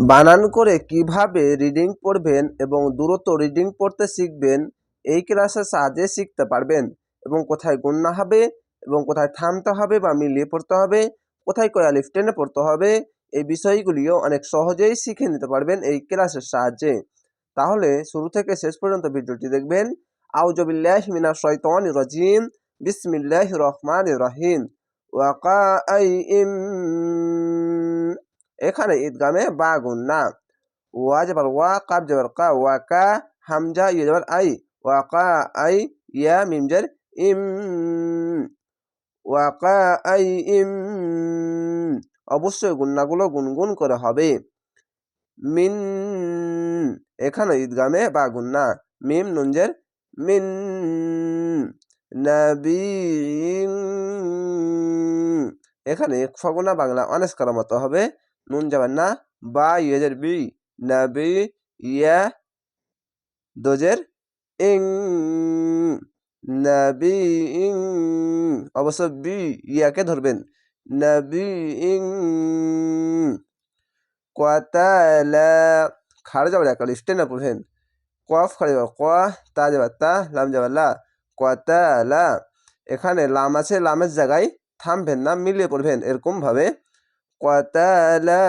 বানান করে কীভাবে রিডিং পড়বেন এবং দ্রুত রিডিং পড়তে শিখবেন, এই ক্লাসের সাহায্যে শিখতে পারবেন এবং কোথায় গুণনা হবে এবং কোথায় থামতে হবে বা মিলিয়ে পড়তে হবে, কোথায় কয়া লিফ টেনে পড়তে হবে, এই বিষয়গুলিও অনেক সহজেই শিখে নিতে পারবেন এই ক্লাসের সাহায্যে। তাহলে শুরু থেকে শেষ পর্যন্ত ভিডিওটি দেখবেন। আউজবিল্লাহ মিনা শৈতন রাজিম। বিসমিল্লাহ রহমান রহিম। ওয়াকা এখানে ঈদগামে বা গুন্না ওয়া যাবার ওয়া, কাব যাবার কা, ওয়া কা, হামজা ইয়ে যাবার আই, ওয়া কা আই, ইয়া মিমজার ইম। ওয়া কা আই, ইম। অবশ্যই গুন্নাগুলো গুনগুন করে হবে। মিন। এখানে ঈদগামে বা গুন্না মিম নুনজের মিন। নাবিন এখানে ফগুনা বাংলা অনেস করার মতো হবে। নুন যাবেন না বা ইয়েজের বি নাবি ইয়া দোজের ইং নাবি ইং অবশ্য বি ইয়াকে ধরবেন নাবি ইং কোয়াতালা খাড়ে যাবার একটা লিস্টে না পড়বেন কফ খাড়ে যাবার কোয়া তা যাবার তা লাম যাবার লা কোয়াতালা এখানে লাম আছে লামের জায়গায় থামবেন না মিলিয়ে পড়বেন এরকমভাবে কাতালা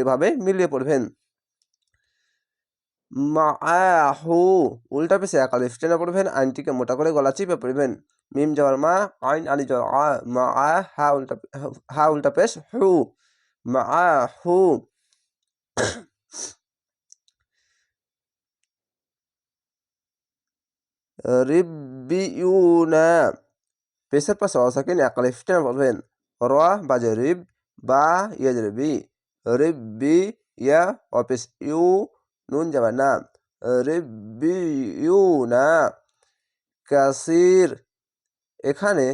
এভাবে মিলিয়ে পড়বেন। মাআহু, উল্টা পেশে এক আলিফ টেনে পড়বেন আইনটিকে মোটা করে গলা চিপে পড়বেন। মিম যাওয়ার মা, আইন আলি যাওয়ার আ মা আ হা উল্টা হা উল্টা পেশ, হু মা হু রিব্বিউনা, পেশের পাশে অসাকিন এক আলিফ টেনে পড়বেন। র বাজে রিব বা ইয়া যাবে বি রিব বি ইয়া অফিস ইউ নুন যাবে না রিব বি ইউ না কাসির এখানে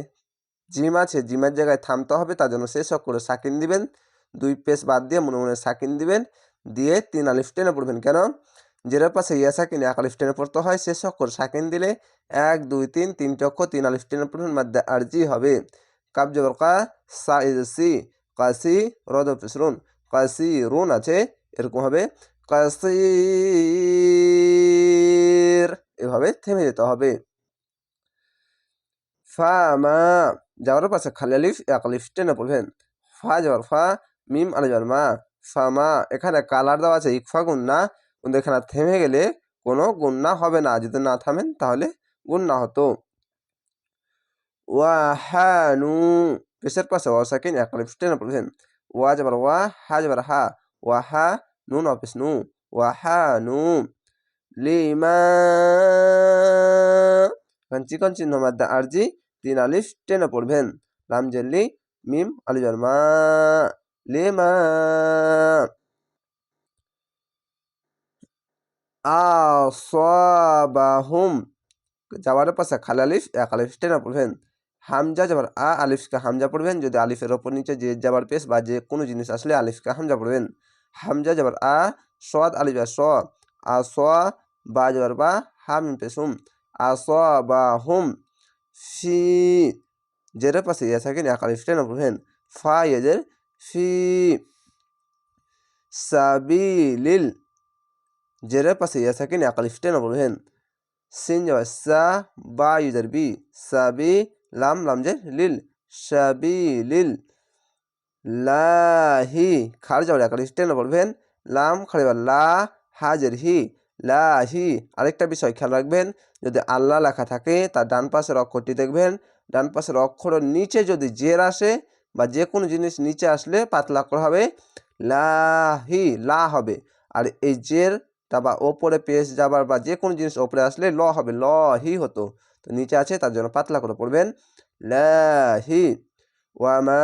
জিম আছে, জিমের জায়গায় থামতে হবে, তার জন্য শেষ করে সাকিন দিবেন। দুই পেস বাদ দিয়ে মনে মনে সাকিন দিবেন। দিয়ে তিন আলিফ টেনে পড়বেন। কেন? জেরের পাশে ইয়া সাকিন, এক আলিফ টেনে পড়তে হয়। শেষ অক্ষর সাকিন দিলে এক, দুই, তিন, তিনটে অক্ষর তিন আলিফ টেনে পড়বেন। মাধ্যমে আরজি হবে। কাব জবর কা সা, কাসি, রদ পিসরুন কাসি রুন আছে, এরকম হবে। কাসির, এভাবে থেমে যেতে হবে। ফা, মা যাওয়ার পাশে খালি আলিফ, এক আলিফ, টেনে পড়বেন। ফা যাওয়ার ফা, মিম আলি যাওয়ার মা। ফা, মা, এখানে কালার দেওয়া আছে, ইকফা, গুন্না। কিন্তু এখানে থেমে গেলে কোনো গুন্না হবে না। যদি না থামেন, তাহলে গুন্না হতো। ওয়াহানু পেশের পাশে ওয়া সাকিন এক আলিফ টেনে পড়বেন ওয়া যাবার ওয়া হা যাবার হা ওয়াহা নুন অফিস নু ওয়াহানু লিমা চিকন চিহ্ন মাদ্দা আরজি তিন আলিফ টেনে পড়বেন লাম জেল্লি মিম আলি মা লিমা আসাবাহুম যাওয়ার পাশে খালি আলিফ এক আলিফ টেনে পড়বেন হামজা যাবার আ, আলিফকে হামজা পড়বেন। যদি আলিফের ওপর নিচে যে যাবার পেশ বা যে কোনো জিনিস আসলে আলিফকে হামজা পড়বেন। হামজা যাবার আ সদ আলিফ স। আ, স, বা যাবার বা, হাম, পেশুম। আ, স, বা, হুম, ফি, জেরের পাশে ইয়া থাকেন, এক আলিফ টেনে পড়বেন। ফা, ইয়েজের, ফি, সাবিলিল, জেরের পাশে ইয়া থাকেন, এক আলিফ টেনে পড়বেন। সিন যাবার সা, বা, ইউজার, বি, সাবি লাম লাম যে, লিল সাবি লিল লাহি, খার যাওয়ার এক টেনে পড়বেন লাম খাড়িবার লা, হাজের হি, লাহি। আরেকটা বিষয় খেয়াল রাখবেন, যদি আল্লাহ লেখা থাকে, তার ডান পাশের অক্ষরটি দেখবেন। ডান পাশের অক্ষরের নিচে যদি জের আসে বা যে কোনো জিনিস নিচে আসলে পাতলা করা হবে, লাহি, লা হবে। আর এই জেরটা বা ওপরে পেশ যাবার বা যে কোনো জিনিস ওপরে আসলে ল হবে, ল, হি হতো। তো নিচে আছে, তার জন্য পাতলা করে পড়বেন। লাহি ওয়ামা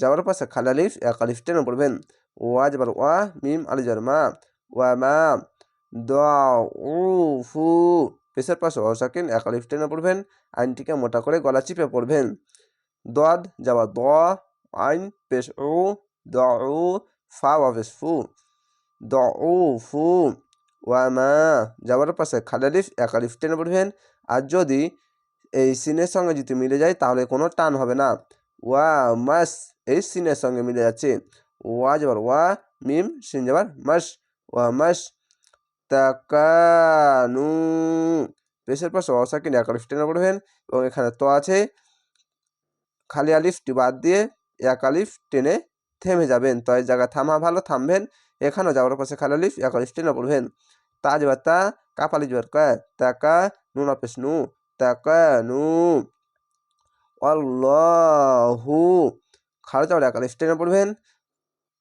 যাওয়ার পাশে খালালিফ এক আলিফ টেনে পড়বেন। ওয়া যাবার ওয়া, মিম, আলি যার মা। ওয়ামা দু পেশের পাশে অসাকিন এক আলিফ টেনে পড়বেন। আইনটিকে মোটা করে গলা চিপে পড়বেন। দদ যাবার দ, আইন, পেশ ও দ ফা ওয়াফেস ফু। দ ফু ওয়ামা যাওয়ার পাশে খালালিফ এক আলিফ টেনে পড়বেন। আর যদি এই সিনের সঙ্গে যদি মিলে যায়, তাহলে কোনো টান হবে না। ওয়া, মাস, এই সিনের সঙ্গে মিলে যাচ্ছে। ওয়া যাবার, ওয়া, মিম, সিন যাবার, মাস। ওয়া, মাস, তাকানু। পেশের পাশে অসাকিন এক আলিফ টেনে পড়বেন। এবং এখানে তো আছে। খালি আলিফটি বাদ দিয়ে এক আলিফ টেনে থেমে যাবেন। তো এই জায়গায় থামা ভালো, থামবেন। এখানেও যাওয়ার পাশে খালি লিফ এক স্টেন টেনে পড়বেন। তা যাবার তা কাপালি যাবার কয়, তাকা নুন অফিস নু, তাকা নু। অল্লাহু খাড়া যাওয়ার এক স্টেন টেনে পড়বেন।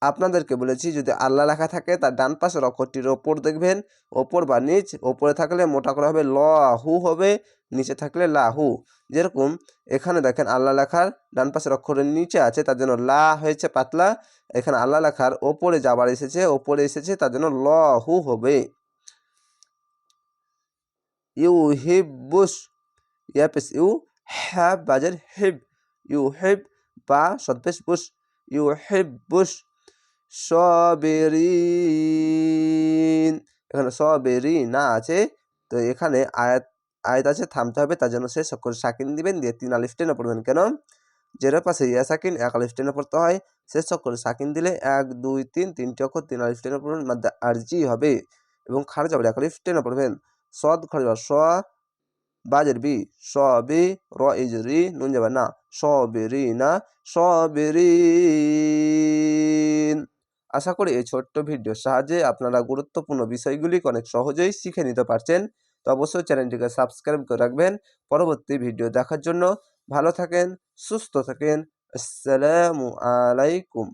আপনাদেরকে বলেছি, যদি আল্লাহ লেখা থাকে, তার ডান পাশের অক্ষরটির ওপর দেখবেন, ওপর বা নিচ, ওপরে থাকলে মোটা করে হবে ল হু হবে, নিচে থাকলে লাহু। যেরকম এখানে দেখেন আল্লাহ লেখার ডান পাশের অক্ষরের নিচে আছে, তার জন্য লা হয়েছে পাতলা, এখানে আল্লাহ লেখার ওপরে যাবার এসেছে, ওপরে এসেছে, তার জন্য ল হু হবে। ইউ হিবুস ইয়াপেস ইউ হ্যাব বাজের হিব ইউ হিব বা সদপেশ বুস ইউ হিবুস সবেরিন। এখানে সবেরি না আছে। তো এখানে আয়াত আয়াত আছে, থামতে হবে, তার জন্য সে অক্ষর সাকিন দিবেন, দিয়ে তিন আলিফ টেনে পড়বেন। কেন? যেটা পাশে ইয়া সাকিন, এক আলিফ টেনে পড়তে হয়। সে অক্ষরে সাকিন দিলে এক, দুই, তিন, তিনটি অক্ষর তিন আলিফ টেনে পড়বেন, মাদ্দা আরজি হবে এবং খাড় যাবে এক আলিফ টেনে পড়বেন। সদ যাবে স, বাজের বি স বি র, ইজরি, নুন যাবে না স বেরি না স বেরি আশা করি এই ছোট্ট ভিডিওর সাহায্যে আপনারা গুরুত্বপূর্ণ বিষয়গুলি অনেক সহজেই শিখে নিতে পারছেন। তো অবশ্যই চ্যানেলটিকে সাবস্ক্রাইব করে রাখবেন। পরবর্তী ভিডিও দেখার জন্য ভালো থাকেন, সুস্থ থাকেন। আসসালামু আলাইকুম।